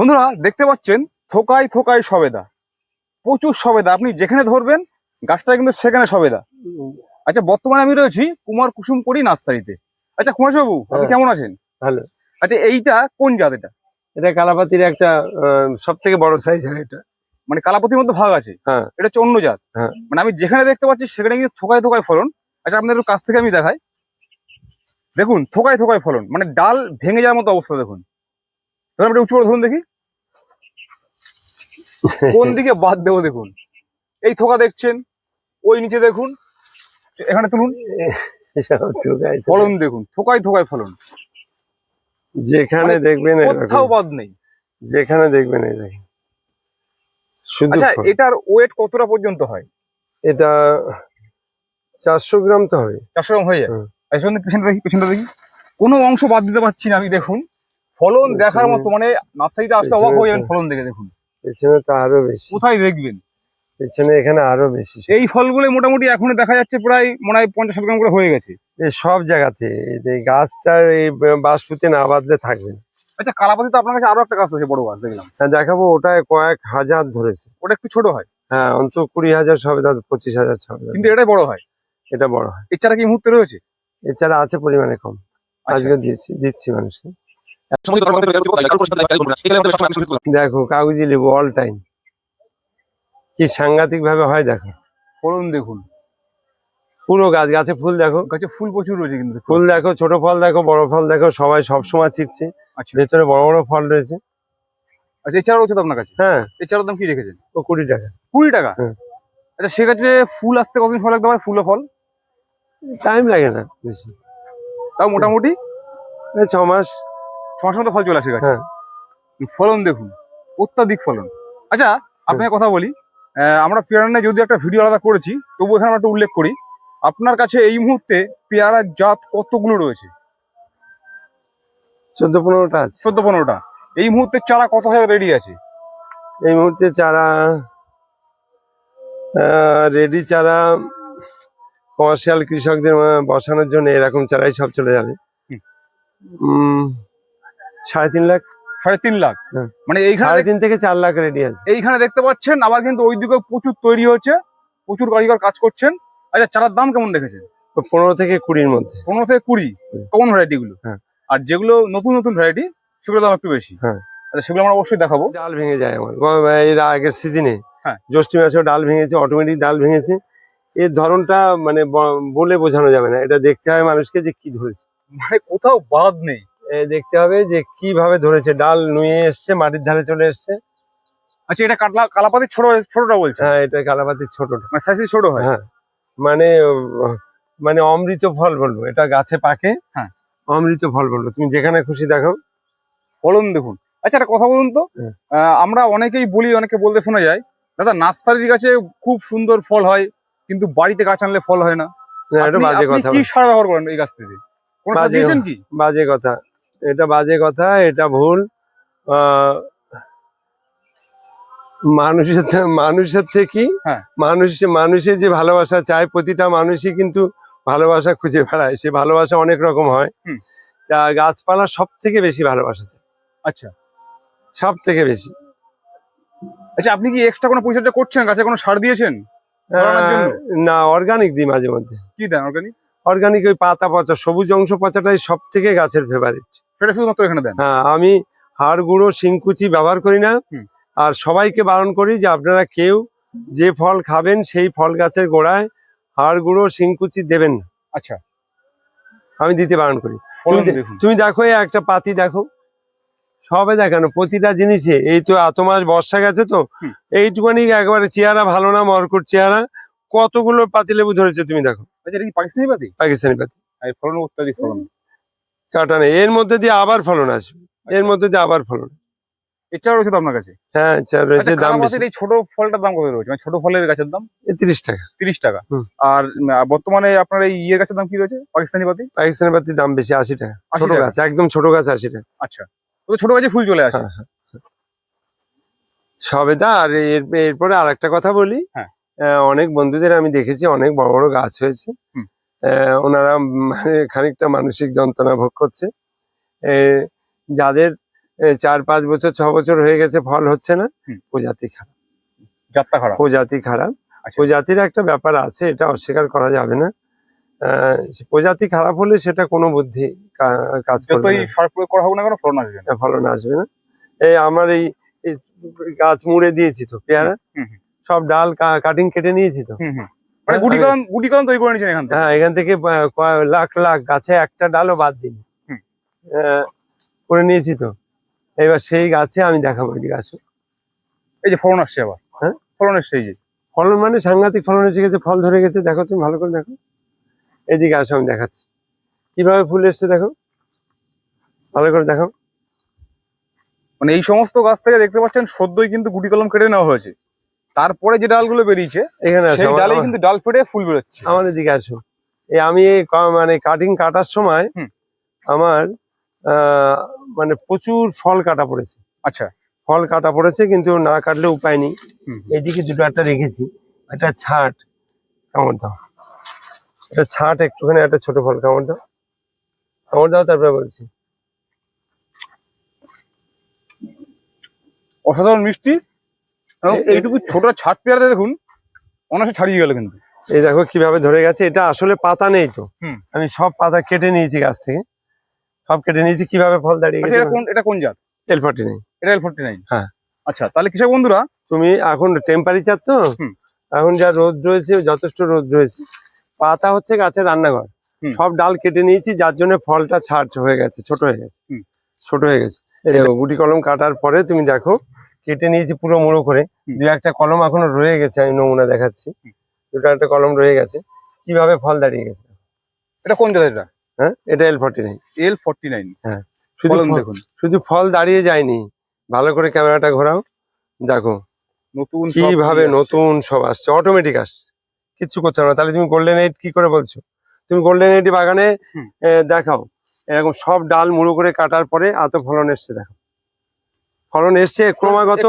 বন্ধুরা দেখতে পাচ্ছেন থোকায় থোকায় সবেদা। প্রচুর সবেদা। আপনি যেখানে ধরবেন গাছটা কিন্তু সেখানে সবেদা। আচ্ছা বর্তমানে আমি রয়েছি কুমার কুসুম করি নার্সারিতে। আচ্ছা কুমার বাবু আপনি হ্যাঁ। কেমন আছেন? ভালো। আচ্ছা এইটা কোন জাত এটা? এটা কালাপাতির একটা সব থেকে বড় সাইজ হয় এটা। মানে কালাপতির মধ্যে ভাগ আছে? হ্যাঁ। এটা হচ্ছে অন্য জাত। হ্যাঁ। মানে আমি যেখানে দেখতে পাচ্ছি সেখানে কিন্তু থোকায় থোকায় ফলন। আচ্ছা আপনাদের একটু কাছ থেকে আমি দেখাই। দেখুন থোকায় থোকায় ফলন। মানে ডাল ভেঙে যাওয়ার মতো অবস্থা দেখুন। ধরুন আপনি উঁচু করে ধরুন দেখি। কোন দিকে বাদ দেবো দেখুন। এই থোকা দেখছেন ওই নিচে দেখুন এখানে তুলুন। ফলন দেখুন থোকায় থোকায় ফলন। যেখানে মানে দেখবেন। কোথাও বাদ নেই। যেখানে দেখবেন এই দেখেন। আচ্ছা এটার ওয়েট কতটা পর্যন্ত হয়? এটা চারশো গ্রাম তো হবে চারশো গ্রাম হয়ে যায়। পিছনটা দেখি পিছনটা দেখি। কোনো অংশ বাদ দিতে পারছি না আমি দেখুন। ফলন দেখার মতো মানে নার্সারিতে আসতে অবাক হয়ে যাবেন ফলন দেখে দেখুন। পেছনে তো আরও বেশি। কোথায় দেখবেন? পেছনে এখানে আরও বেশি। এই ফলগুলো মোটামুটি এখন দেখা যাচ্ছে প্রায় মনে হয় পঞ্চাশ গ্রাম করে হয়ে গেছে। এই সব জায়গাতে এই গাছটার এই বাসপুতি না বাঁধলে থাকবে না। আচ্ছা কালাপাতি তো আপনার কাছে আরও একটা গাছ আছে বড় গাছ দেখলাম। হ্যাঁ, দেখাবো ওটায় কয়েক হাজার ধরেছে। ওটা একটু ছোট হয়। হ্যাঁ অন্তত কুড়ি হাজার সবে তাদের পঁচিশ হাজার ছবে কিন্তু এটাই বড় হয়। এটা বড় হয়। এছাড়া কি মুহূর্তে রয়েছে? এছাড়া আছে পরিমাণে কম। আচ্ছা। আজকে দিচ্ছি দিচ্ছি মানুষকে। দেখো কাগজি লেবু অল টাইম কি সাংঘাতিক ভাবে হয় দেখো। ফলন দেখুন। পুরো গাছ গাছে ফুল দেখো। গাছে ফুল প্রচুর রয়েছে কিন্তু ফুল দেখো ছোট ফল দেখো বড় ফল দেখো সবাই সব সময় ছিটছে আচ্ছা। ভেতরে বড় বড় ফল রয়েছে। আচ্ছা এছাড়া রয়েছে তো আপনার কাছে? হ্যাঁ। এছাড়ার দাম কি রেখেছেন? ও কুড়ি টাকা। কুড়ি টাকা? হ্যাঁ। আচ্ছা সেক্ষেত্রে ফুল আসতে কতদিন সময় লাগতে পারে? ফুল ও ফল? টাইম লাগে না বেশি। তাও মোটামুটি? ছ মাস। মাসের মতো ফল চলে আসে গাছে। হ্যাঁ। ফলন দেখুন অত্যাধিক ফলন। আচ্ছা আপনাকে কথা বলি আমরা পেয়ারা নিয়ে যদি একটা ভিডিও আলাদা করেছি তবু এখানে আমরা একটা উল্লেখ করি। আপনার কাছে এই মুহূর্তে পেয়ারার জাত কতগুলো রয়েছে? চোদ্দ পনেরোটা আছে। চোদ্দ পনেরোটা। এই মুহূর্তে চারা কত হাজার রেডি আছে? এই মুহূর্তে চারা রেডি চারা কমার্শিয়াল কৃষকদের বসানোর জন্য এরকম চারাই সব চলে যাবে। সাড়ে তিন লাখ। সাড়ে তিন লাখ? হ্যাঁ। মানে এইখানে সাড়ে তিন থেকে চার লাখ রেডি আছে। এইখানে দেখতে পাচ্ছেন আবার কিন্তু ওই দিকেও প্রচুর তৈরি হচ্ছে প্রচুর কারিগর কাজ করছেন। আচ্ছা চারার দাম কেমন রেখেছেন? তো পনেরো থেকে কুড়ির মধ্যে। পনেরো থেকে কুড়ি কমন ভ্যারাইটি গুলো? হ্যাঁ। আর যেগুলো নতুন নতুন ভ্যারাইটি সেগুলো দাম একটু বেশি। হ্যাঁ। আচ্ছা সেগুলো আমরা অবশ্যই দেখাবো। ডাল ভেঙে যায় আমার। এর আগের সিজনে হ্যাঁ। জ্যৈষ্ঠ মাসেও ডাল ভেঙেছে অটোমেটিক ডাল ভেঙেছে। এর ধরনটা মানে বলে বোঝানো যাবে না। এটা দেখতে হয় মানুষকে যে কি ধরেছে। মানে কোথাও বাদ নেই। দেখতে হবে যে কীভাবে ধরেছে। ডাল নুয়ে এসছে মাটির ধারে চলে এসছে। আচ্ছা এটা কাটলা কালাপাতি ছোট ছোটটা বলছে? হ্যাঁ এটা কালাপাতির ছোটটা। মানে সাইজ ছোট হয়? হ্যাঁ মানে মানে অমৃত ফল বলব। এটা গাছে পাকে। হ্যাঁ। অমৃত ফল বলব। তুমি যেখানে খুশি দেখো ফলন দেখুন। আচ্ছা একটা কথা বলুন তো। হ্যাঁ। আমরা অনেকেই বলি অনেকে বলতে শোনা যায় দাদা নার্সারির গাছে খুব সুন্দর ফল হয় কিন্তু বাড়িতে গাছ আনলে ফল হয় না। না, এটা বাজে কথা কি সার ব্যবহার করেন এই গাছ থেকে? কোন বাজে দিয়েছেন কি? বাজে কথা। এটা বাজে কথা এটা ভুল। আহ, মানুষের মানুষের থেকে হ্যাঁ। মানুষ মানুষের যে ভালোবাসা চায় প্রতিটা মানুষই কিন্তু ভালোবাসা খুঁজে বেড়ায়। সে ভালোবাসা অনেক রকম হয়। তা গাছপালা সব থেকে বেশি ভালোবাসা চায়। আচ্ছা। সব থেকে বেশি। আচ্ছা আপনি কি এক্সট্রা কোনো পরিচর্যা করছেন? গাছে কোনো সার দিয়েছেন? না অর্গানিক দিই মাঝে মধ্যে। কি দেন অর্গানিক অর্গানিক ওই পাতা পচা সবুজ অংশ পচাটাই সব থেকে গাছের ফেভারিট সেটা শুধুমাত্র এখানে দেন? হ্যাঁ আমি হাড় গুঁড়ো শিংকুচি ব্যবহার করি না। আর সবাইকে বারণ করি যে আপনারা কেউ যে ফল খাবেন সেই ফল গাছের গোড়ায় হাড় গুঁড়ো শিংকুচি দেবেন না। আচ্ছা। আমি দিতে বারণ করি। তুমি দেখো একটা পাতি দেখো। সবে দেখানো প্রতিটা জিনিসে এই তো এত মাস বর্ষা গেছে তো হুম। এইটুখানি একবারে চেহারা ভালো না মরকুট চেহারা। কতগুলো পাতি লেবু ধরেছে তুমি দেখো। আচ্ছা পাকিস্তানি পাতি? পাকিস্তানি পাতি। ফলন অত্যাধিক ফলন। কাটা নেই এর মধ্যে দিয়ে আবার ফলন আসবে। এর মধ্যে দিয়ে আবার ফলন। এছাড়া রয়েছে তো আপনার কাছে? হ্যাঁ আচ্ছা রয়েছে আচ্ছা দাম বেশি। এই ছোট ফলটার দাম কত রয়েছে? মানে ছোট ফলের গাছের দাম? তিরিশ টাকা। তিরিশ টাকা। আর বর্তমানে আপনার এই ইয়ের গাছের দাম কি রয়েছে? পাকিস্তানি পাতি? পাকিস্তানের পাতির দাম বেশি আশি টাকা। 80 ছোট গাছ একদম ছোট গাছ আশি টাকা। আচ্ছা। তো ছোট গাছে ফুল চলে আসে। হ্যাঁ, হ্যাঁ। আর এর এরপরে আর একটা কথা বলি। হ্যাঁ। অনেক বন্ধুদের আমি দেখেছি অনেক বড় বড় গাছ হয়েছে। ওনারা মানে খানিকটা মানসিক যন্ত্রণা ভোগ করছে। যাদের চার পাঁচ বছর ছ বছর হয়ে গেছে ফল হচ্ছে না প্রজাতি খারাপ। যাত্রা খারাপ। প্রজাতি খারাপ। আচ্ছা। প্রজাতির একটা ব্যাপার আছে এটা অস্বীকার করা যাবে না। প্রজাতি খারাপ হলে সেটা কোনো বুদ্ধি কাজ করবে না। সার প্রয়োগ করা হোক না কেন ফলন আসবে না। ফলন আসবে না। এই আমার এই গাছ মুড়ে দিয়েছি তো পেয়ারা। সব ডাল কাটিং কেটে নিয়েছি তো। মানে গুটি কলম গুটি কলম তৈরি করে নিয়েছেন এখান থেকে? হ্যাঁ এখান থেকে লাখ লাখ গাছে একটা ডালও বাদ হুম। করে নিয়েছি তো। এবার সেই গাছে আমি দেখাবো এদিকে আসো এই যে ফলন আসছে আবার। হ্যাঁ? ফলন এসছে এই যে। ফলন মানে সাংঘাতিক ফলন এসে গেছে ফল ধরে গেছে দেখো তুমি ভালো করে দেখো। এদিকে আসো আমি দেখাচ্ছি। কীভাবে ফুল এসছে দেখো? ভালো করে দেখো মানে এই সমস্ত গাছ থেকে দেখতে পাচ্ছেন সদ্যই কিন্তু গুটি কলম কেটে নেওয়া হয়েছে। তারপরে যে ডালগুলো বেরিয়েছে এখানে সেই আমার- কিন্তু ডাল ফেটে ফুল বেরোচ্ছে। আমাদের দিকে আসো। এই আমি মানে কাটিং কাটার সময় আমার মানে প্রচুর ফল কাটা পড়েছে। আচ্ছা। ফল কাটা পড়েছে কিন্তু না কাটলে উপায় নেই। এইদিকে দুটো একটা রেখেছি। একটা ছাট। কামড় দাও। একটা ছাট একটুখানি একটা ছোট ফল কামড় দাও। কামড় দাও তারপরে বলছি। অসাধারণ মিষ্টি। এবং এইটুকু ছোট ছাট পেয়ারাতে দেখুন অনায়াসে ছাড়িয়ে গেল কিন্তু। এই দেখো কীভাবে ধরে গেছে এটা আসলে পাতা নেই তো। আমি সব পাতা কেটে নিয়েছি গাছ থেকে। সব কেটে নিয়েছি কীভাবে ফল দাঁড়িয়ে আচ্ছা গেছে এটা কোন এটা কোন জাত? এল ফর্টি নেই এটা এল ফোর্টি নাইন হ্যাঁ। আচ্ছা তাহলে কৃষক বন্ধুরা তুমি এখন টেম্পারেচার তো। এখন যা রোদ রয়েছে যথেষ্ট রোদ রয়েছে। পাতা হচ্ছে গাছের রান্নাঘর। সব ডাল কেটে নিয়েছি যার জন্য ফলটা ছাড় হয়ে গেছে ছোট হয়ে গেছে। ছোট হয়ে গেছে। গুটি কলম কাটার পরে তুমি দেখো কেটে নিয়েছি পুরো মুড়ো করে। দু একটা কলম এখনও রয়ে গেছে আমি নমুনা দেখাচ্ছি। দুটো একটা কলম রয়ে গেছে। কীভাবে ফল দাঁড়িয়ে গেছে? এটা কোন জাত এটা? হ্যাঁ এটা L forty nine L forty nine হ্যাঁ শুধু দেখুন। শুধু ফল দাঁড়িয়ে যায়নি। ভালো করে ক্যামেরাটা ঘোরাও। দেখো। নতুন কীভাবে নতুন সব আসছে। অটোমেটিক আসছে। কিচ্ছু করতে হবে না। তাহলে তুমি গোল্ডেন এইট কি করে বলছো? তুমি গোল্ডেন এইট বাগানে দেখাও। এরকম সব ডাল মুড়ো করে কাটার পরে এত ফলন এসছে দেখো ফলন এসছে ক্রমাগত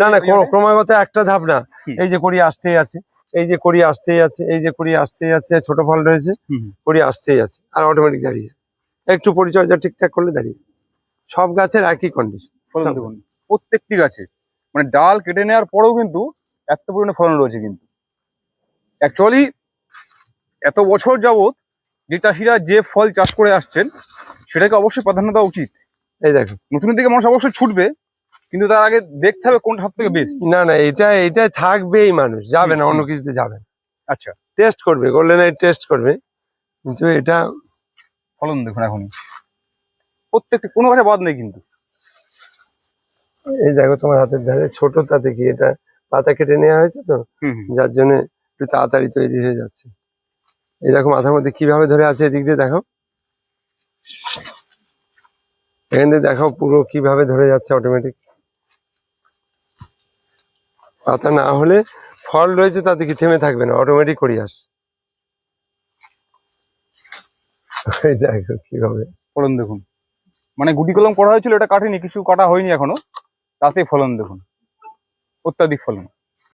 না না ক্রমাগত একটা ধাপ না। এই যে করি আসতেই আছে এই যে করি আসতেই আছে এই যে করি আসতেই আছে ছোট ফল রয়েছে। করি আসতেই আছে আর অটোমেটিক দাঁড়িয়ে একটু পরিচর্যা ঠিকঠাক করলে দাঁড়িয়ে সব গাছের একই কন্ডিশন প্রত্যেকটি গাছে মানে ডাল কেটে নেওয়ার পরেও কিন্তু এত পরিমাণে ফলন রয়েছে কিন্তু। অ্যাকচুয়ালি এত বছর যাবৎ যে চাষিরা যে ফল চাষ করে আসছেন সেটাকে অবশ্যই প্রাধান্য দেওয়া উচিত। এই দেখো। নতুনের দিকে মানুষ অবশ্যই ছুটবে কিন্তু তার আগে দেখতে হবে কোন সব থেকে বেস্ট না না এটা এটা থাকবেই মানুষ যাবে না অন্য কিছুতে যাবে না। আচ্ছা। টেস্ট করবে গোল্ডেন আই টেস্ট করবে। কিন্তু এটা ফলন দেখুন এখন প্রত্যেকটি কোনো গাছে বাদ নেই কিন্তু। এই দেখো তোমার হাতের ধারে ছোট তাতে কি এটা পাতা কেটে নেওয়া হয়েছে তো। যার জন্য একটু তাড়াতাড়ি তৈরি হয়ে যাচ্ছে। এই দেখো মাথার মধ্যে কীভাবে ধরে আছে এদিক দিয়ে দেখো। এখান দিয়ে দেখো পুরো কীভাবে ধরে যাচ্ছে অটোমেটিক পাতা না হলে ফল রয়েছে তাতে কি থেমে থাকবে না অটোমেটিক করি কীভাবে ফলন দেখুন। মানে গুটি কলম করা হয়েছিল, এটা কাটেনি, কিছু কাটা হয়নি এখনও। তাতে ফলন দেখুন। অত্যাধিক ফলন।